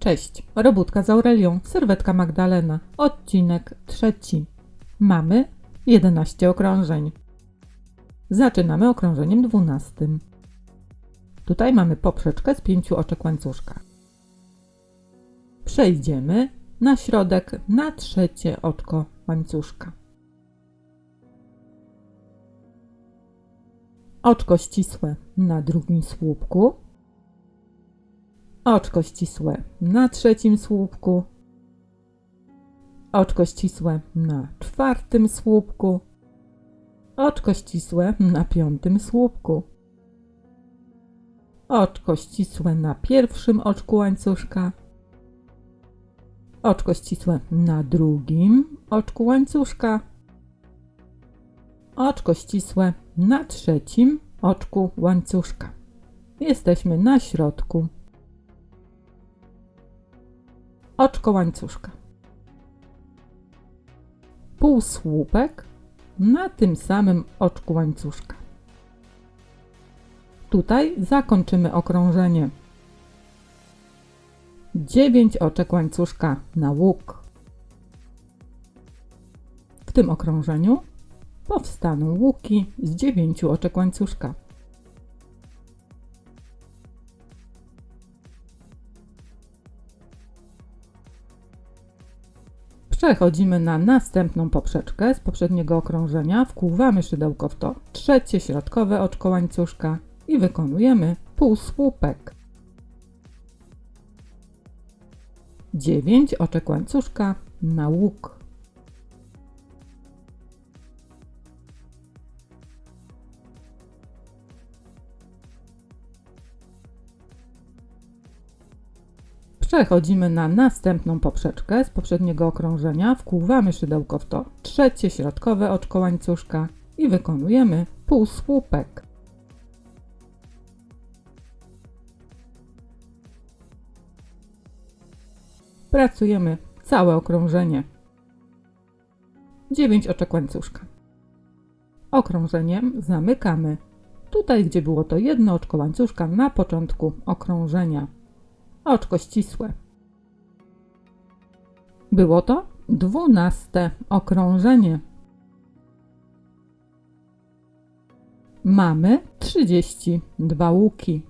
Cześć, robótka z Aurelią, serwetka Magdalena, odcinek trzeci. Mamy 11 okrążeń. Zaczynamy okrążeniem 12. Tutaj mamy poprzeczkę z pięciu oczek łańcuszka. Przejdziemy na środek na trzecie oczko łańcuszka. Oczko ścisłe na drugim słupku. Oczko ścisłe na trzecim słupku. Oczko ścisłe na czwartym słupku. Oczko ścisłe na piątym słupku. Oczko ścisłe na pierwszym oczku łańcuszka. Oczko ścisłe na drugim oczku łańcuszka. Oczko ścisłe na trzecim oczku łańcuszka. Jesteśmy na środku. Oczko łańcuszka. Półsłupek na tym samym oczku łańcuszka. Tutaj zakończymy okrążenie. 9 oczek łańcuszka na łuk. W tym okrążeniu powstaną łuki z 9 oczek łańcuszka. Przechodzimy na następną poprzeczkę z poprzedniego okrążenia, wkłuwamy szydełko w to trzecie środkowe oczko łańcuszka i wykonujemy półsłupek. 9 oczek łańcuszka na łuk. Przechodzimy na następną poprzeczkę z poprzedniego okrążenia, wkłuwamy szydełko w to trzecie środkowe oczko łańcuszka i wykonujemy półsłupek. Pracujemy całe okrążenie. 9 oczek łańcuszka. Okrążeniem zamykamy tutaj, gdzie było to jedno oczko łańcuszka na początku okrążenia. Oczko ścisłe. Było to dwunaste okrążenie. Mamy 32 łuki.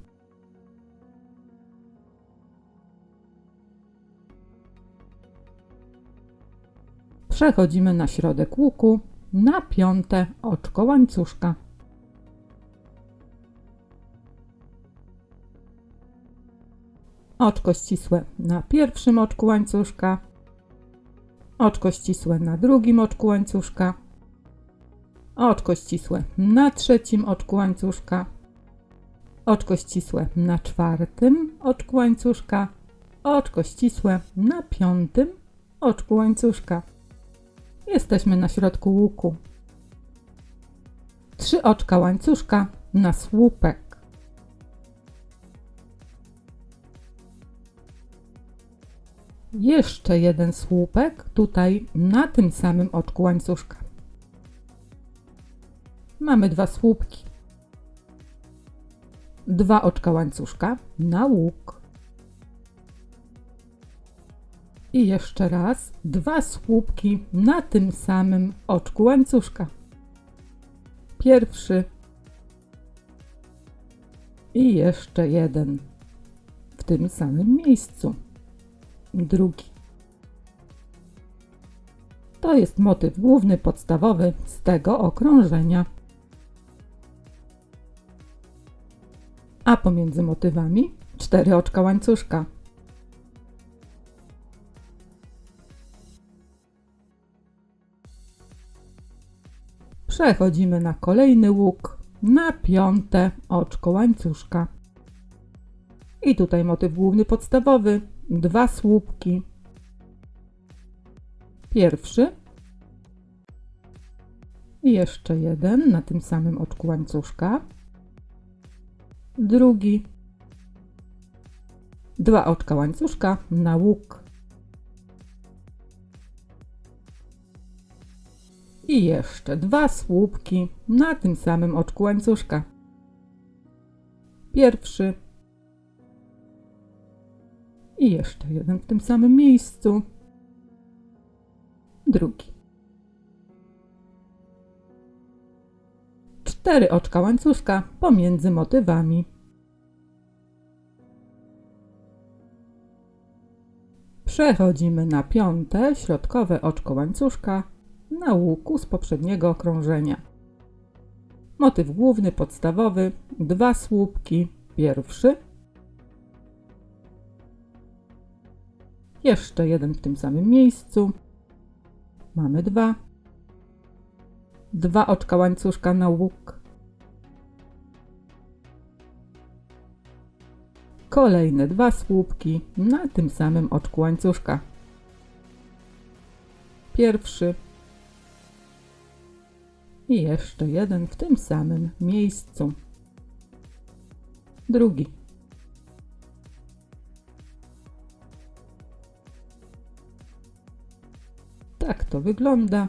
Przechodzimy na środek łuku, na piąte oczko łańcuszka. Oczko ścisłe na pierwszym oczku łańcuszka. Oczko ścisłe na drugim oczku łańcuszka. Oczko ścisłe na trzecim oczku łańcuszka. Oczko ścisłe na czwartym oczku łańcuszka. Oczko ścisłe na piątym oczku łańcuszka. Jesteśmy na środku łuku. Trzy oczka łańcuszka na słupek. Jeszcze jeden słupek tutaj na tym samym oczku łańcuszka. Mamy dwa słupki. Dwa oczka łańcuszka na łuk. I jeszcze raz dwa słupki na tym samym oczku łańcuszka. Pierwszy. I jeszcze jeden w tym samym miejscu. Drugi. To jest motyw główny, podstawowy z tego okrążenia. A pomiędzy motywami cztery oczka łańcuszka. Przechodzimy na kolejny łuk, na piąte oczko łańcuszka. I tutaj motyw główny podstawowy, dwa słupki. Pierwszy. I jeszcze jeden na tym samym oczku łańcuszka. Drugi. Dwa oczka łańcuszka na łuk. I jeszcze dwa słupki na tym samym oczku łańcuszka. Pierwszy I jeszcze jeden w tym samym miejscu. Drugi. Cztery oczka łańcuszka pomiędzy motywami. Przechodzimy na piąte, środkowe oczko łańcuszka na łuku z poprzedniego okrążenia. Motyw główny, podstawowy, dwa słupki, pierwszy. Jeszcze jeden w tym samym miejscu. Mamy dwa. Dwa oczka łańcuszka na łuk. Kolejne dwa słupki na tym samym oczku łańcuszka. Pierwszy. I jeszcze jeden w tym samym miejscu. Drugi. Tak to wygląda.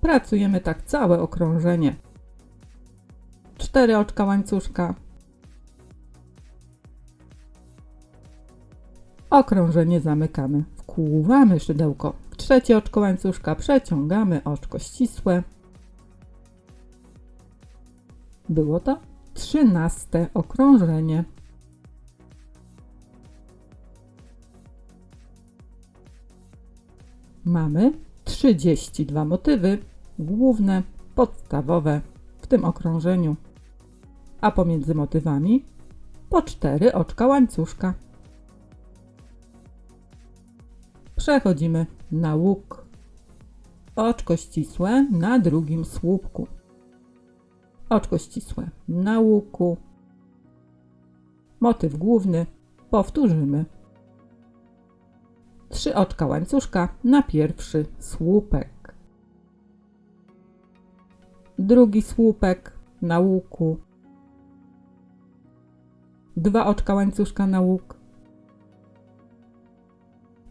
Pracujemy tak całe okrążenie. Cztery oczka łańcuszka. Okrążenie zamykamy. Wkłuwamy szydełko trzecie oczko łańcuszka, przeciągamy oczko ścisłe. Było to trzynaste okrążenie. Mamy 32 motywy główne, podstawowe w tym okrążeniu, a pomiędzy motywami po 4 oczka łańcuszka. Przechodzimy na łuk. Oczko ścisłe na drugim słupku. Oczko ścisłe na łuku. Motyw główny powtórzymy. Trzy oczka łańcuszka na pierwszy słupek. Drugi słupek na łuku. Dwa oczka łańcuszka na łuk.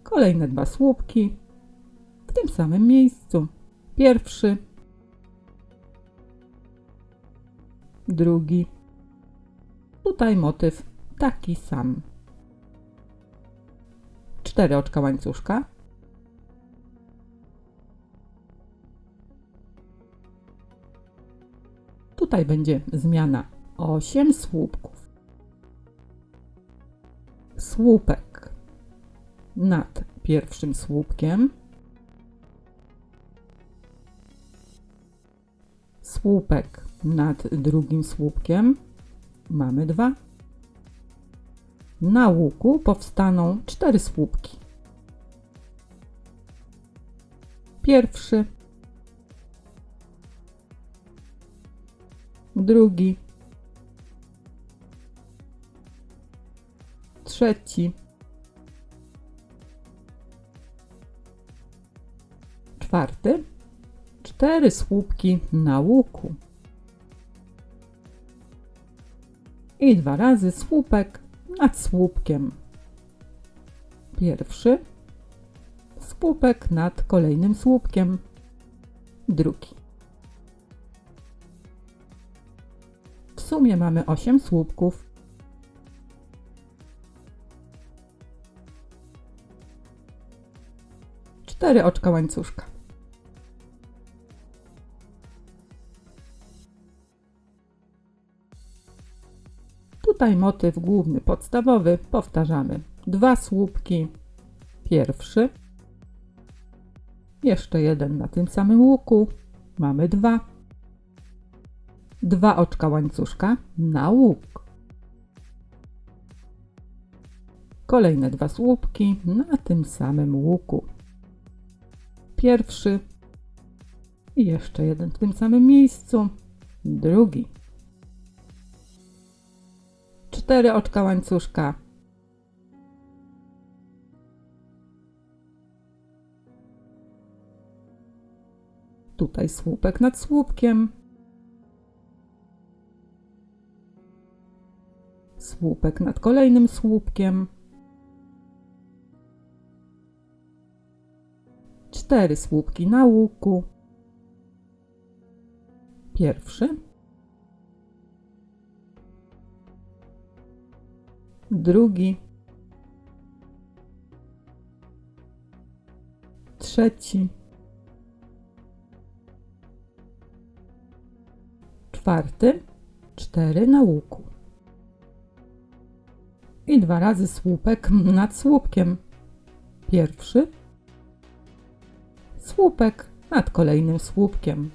Kolejne dwa słupki w tym samym miejscu. Pierwszy, drugi. Tutaj motyw taki sam. Cztery oczka łańcuszka. Tutaj będzie zmiana 8 słupków. Słupek nad pierwszym słupkiem. Słupek nad drugim słupkiem. Mamy dwa. Na łuku powstaną cztery słupki. Pierwszy, drugi, trzeci, czwarty, cztery słupki na łuku. I dwa razy słupek nad słupkiem. Pierwszy, słupek nad kolejnym słupkiem. Drugi. W sumie mamy 8 słupków. Cztery oczka łańcuszka. Tutaj motyw główny, podstawowy. Powtarzamy. Dwa słupki. Pierwszy. Jeszcze jeden na tym samym łuku. Mamy dwa. Dwa oczka łańcuszka na łuk. Kolejne dwa słupki na tym samym łuku. Pierwszy. Jeszcze jeden w tym samym miejscu. Drugi. Cztery oczka łańcuszka. Tutaj słupek nad słupkiem. Słupek nad kolejnym słupkiem. Cztery słupki na łuku. Pierwszy. drugi, trzeci, czwarty, cztery na łuku. I dwa razy słupek nad słupkiem. Pierwszy, słupek nad kolejnym słupkiem.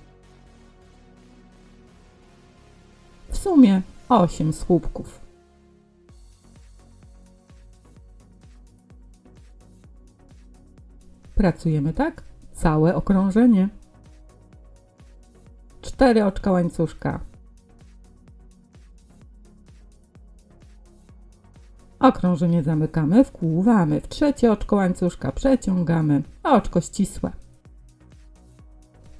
W sumie osiem słupków. Pracujemy tak całe okrążenie. Cztery oczka łańcuszka. Okrążenie zamykamy, wkłuwamy w trzecie oczko łańcuszka, przeciągamy, oczko ścisłe.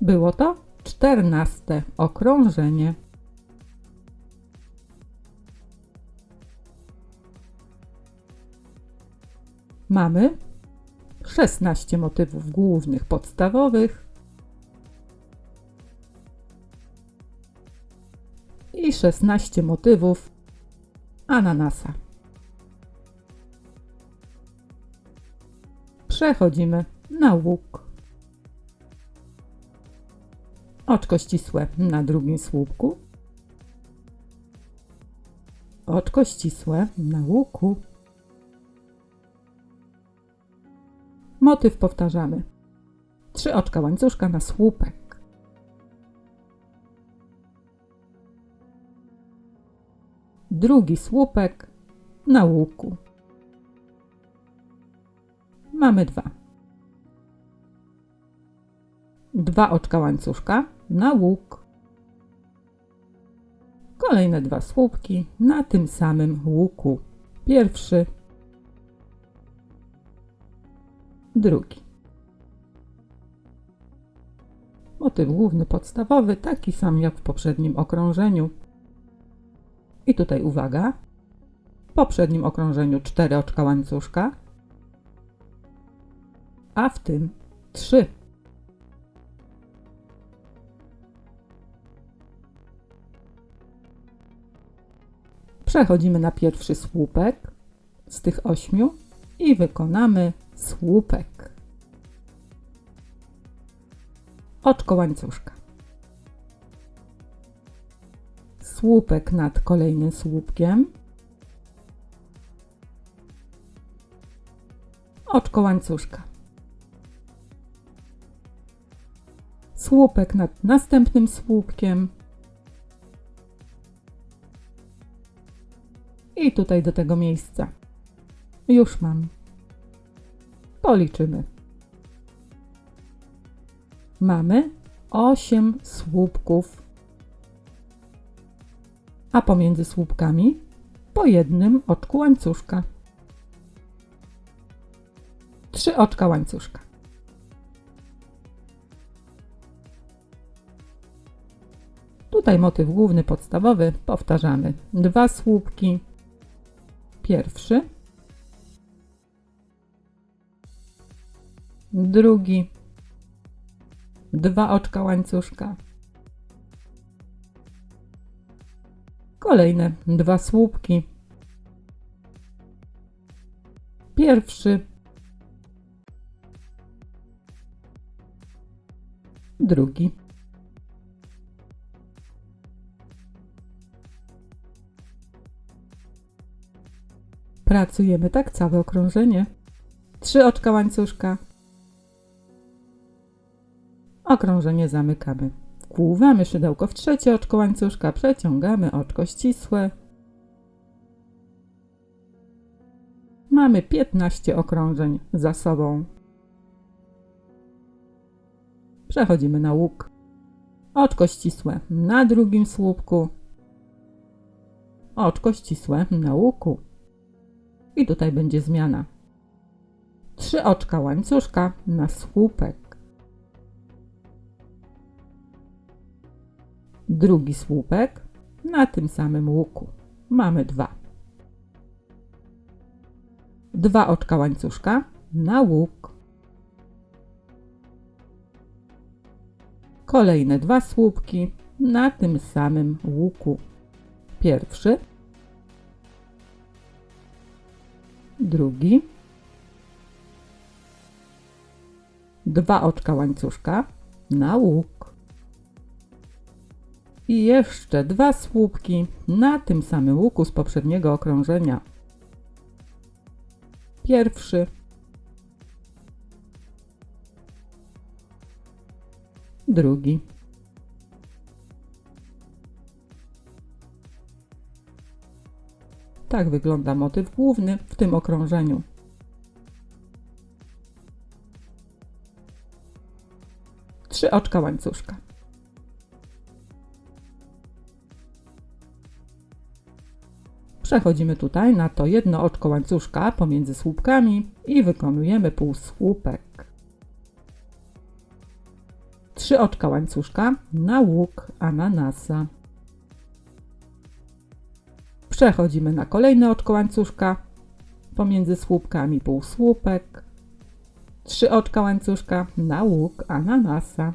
Było to czternaste okrążenie. Mamy 16 motywów głównych podstawowych i 16 motywów ananasa. Przechodzimy na łuk. Oczko ścisłe na drugim słupku. Oczko ścisłe na łuku. Motyw powtarzamy. Trzy oczka łańcuszka na słupek. Drugi słupek na łuku. Mamy dwa. Dwa oczka łańcuszka na łuk. Kolejne dwa słupki na tym samym łuku. Pierwszy, drugi. Motyw główny podstawowy, taki sam jak w poprzednim okrążeniu. I tutaj uwaga. W poprzednim okrążeniu cztery oczka łańcuszka, a w tym trzy. Przechodzimy na pierwszy słupek z tych ośmiu i wykonamy słupek. Oczko łańcuszka. Słupek nad kolejnym słupkiem. Oczko łańcuszka. Słupek nad następnym słupkiem. I tutaj do tego miejsca. Już mam. Policzymy. Mamy 8 słupków, a pomiędzy słupkami po jednym oczku łańcuszka. Trzy oczka łańcuszka. Tutaj motyw główny podstawowy powtarzamy. Dwa słupki. Pierwszy drugi, dwa oczka łańcuszka, kolejne dwa słupki, pierwszy, drugi. Pracujemy tak całe okrążenie. Trzy oczka łańcuszka, Okrążenie zamykamy. Wkłuwamy szydełko w trzecie oczko łańcuszka, przeciągamy oczko ścisłe. Mamy 15 okrążeń za sobą. Przechodzimy na łuk. Oczko ścisłe na drugim słupku. Oczko ścisłe na łuku. I tutaj będzie zmiana. Trzy oczka łańcuszka na słupek. Drugi słupek na tym samym łuku. Mamy dwa. Dwa oczka łańcuszka na łuk. Kolejne dwa słupki na tym samym łuku. Pierwszy, drugi, Dwa oczka łańcuszka na łuk. I jeszcze dwa słupki na tym samym łuku z poprzedniego okrążenia. Pierwszy. Drugi. Tak wygląda motyw główny w tym okrążeniu. Trzy oczka łańcuszka. Przechodzimy tutaj na to jedno oczko łańcuszka pomiędzy słupkami i wykonujemy półsłupek. Trzy oczka łańcuszka na łuk ananasa. Przechodzimy na kolejne oczko łańcuszka pomiędzy słupkami półsłupek. Trzy oczka łańcuszka na łuk ananasa.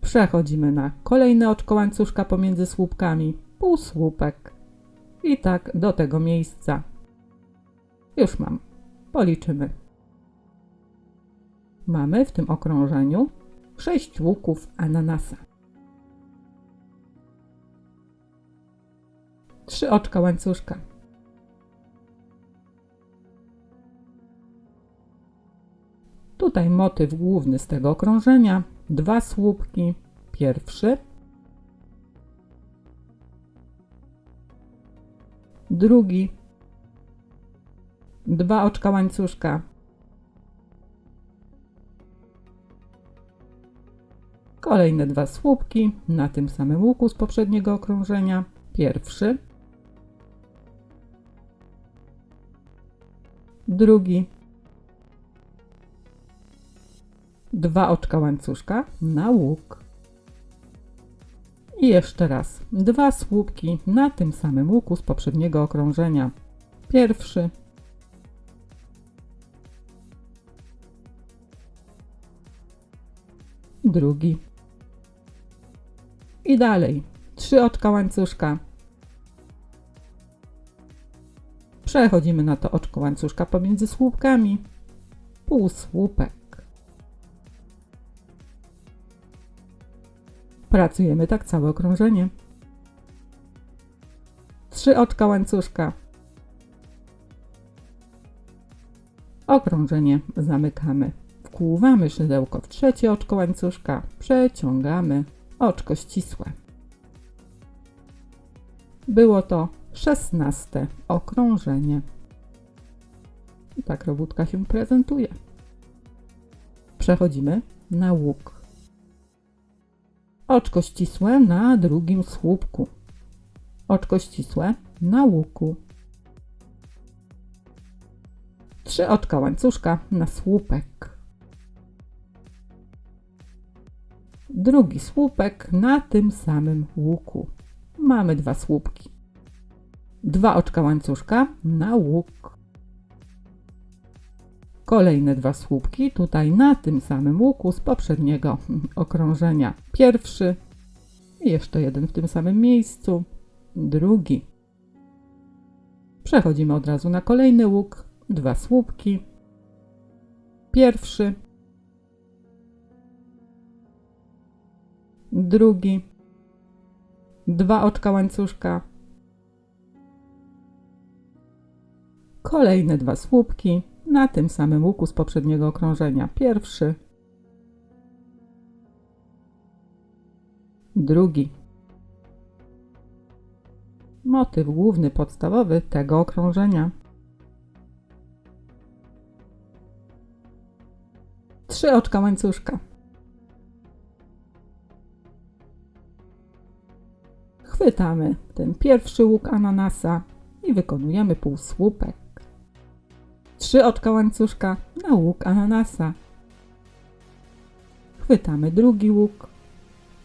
Przechodzimy na kolejne oczko łańcuszka pomiędzy słupkami półsłupek. I tak do tego miejsca. Już mam. Policzymy. Mamy w tym okrążeniu sześć łuków ananasa. Trzy oczka łańcuszka. Tutaj motyw główny z tego okrążenia. Dwa słupki. Pierwszy. Drugi. Dwa oczka łańcuszka. Kolejne dwa słupki na tym samym łuku z poprzedniego okrążenia. Pierwszy. Drugi. Dwa oczka łańcuszka na łuk. I jeszcze raz. Dwa słupki na tym samym łuku z poprzedniego okrążenia. Pierwszy. Drugi. I dalej. Trzy oczka łańcuszka. Przechodzimy na to oczko łańcuszka pomiędzy słupkami. Półsłupek. Pracujemy tak całe okrążenie. Trzy oczka łańcuszka. Okrążenie zamykamy. Wkłuwamy szydełko w trzecie oczko łańcuszka. Przeciągamy oczko ścisłe. Było to szesnaste okrążenie. I tak robótka się prezentuje. Przechodzimy na łuk. Oczko ścisłe na drugim słupku. Oczko ścisłe na łuku. Trzy oczka łańcuszka na słupek. Drugi słupek na tym samym łuku. Mamy dwa słupki. Dwa oczka łańcuszka na łuk. Kolejne dwa słupki tutaj na tym samym łuku z poprzedniego okrążenia. Pierwszy jeszcze jeden w tym samym miejscu. Drugi. Przechodzimy od razu na kolejny łuk. Dwa słupki. Pierwszy. Drugi. Dwa oczka łańcuszka. Kolejne dwa słupki na tym samym łuku z poprzedniego okrążenia. Pierwszy, drugi. Motyw główny, podstawowy tego okrążenia. Trzy oczka łańcuszka. Chwytamy ten pierwszy łuk ananasa i wykonujemy półsłupek. Trzy oczka łańcuszka na łuk ananasa. Chwytamy drugi łuk,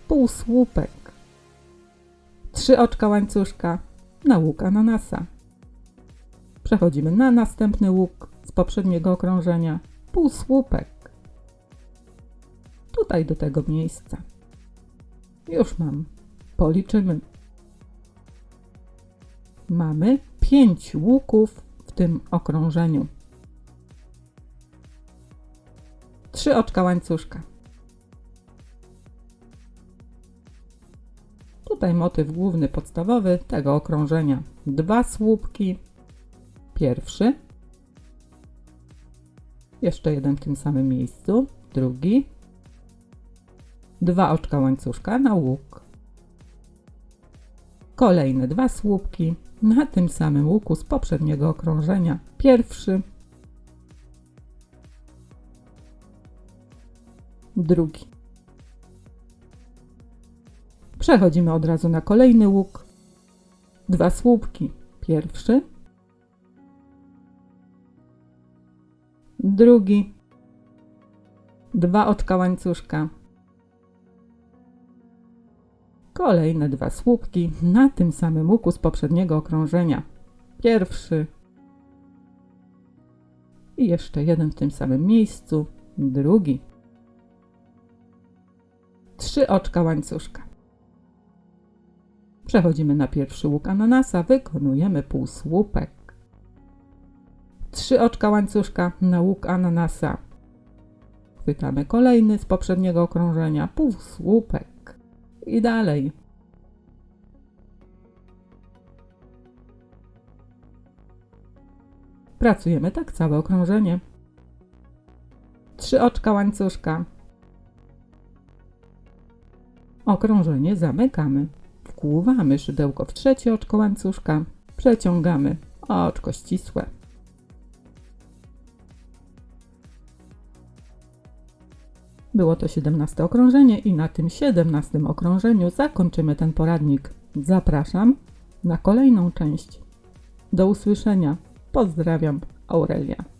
półsłupek. Trzy oczka łańcuszka na łuk ananasa. Przechodzimy na następny łuk z poprzedniego okrążenia, półsłupek. Tutaj do tego miejsca. Już mam. Policzymy. Mamy pięć łuków w tym okrążeniu. Trzy oczka łańcuszka. Tutaj motyw główny, podstawowy tego okrążenia. Dwa słupki. Pierwszy. Jeszcze jeden w tym samym miejscu. Drugi. Dwa oczka łańcuszka na łuk. Kolejne dwa słupki na tym samym łuku z poprzedniego okrążenia. Pierwszy. Drugi. Przechodzimy od razu na kolejny łuk. Dwa słupki. Pierwszy. Drugi. Dwa oczka łańcuszka. Kolejne dwa słupki na tym samym łuku z poprzedniego okrążenia. Pierwszy. I jeszcze jeden w tym samym miejscu. Drugi. Trzy oczka łańcuszka. Przechodzimy na pierwszy łuk ananasa, wykonujemy półsłupek. Trzy oczka łańcuszka na łuk ananasa. Chwytamy kolejny z poprzedniego okrążenia, półsłupek. I dalej. Pracujemy tak całe okrążenie. Trzy oczka łańcuszka. Okrążenie zamykamy. Wkłuwamy szydełko w trzecie oczko łańcuszka. Przeciągamy oczko ścisłe. Było to 17 okrążenie i na tym 17 okrążeniu zakończymy ten poradnik. Zapraszam na kolejną część. Do usłyszenia. Pozdrawiam, Aurelia.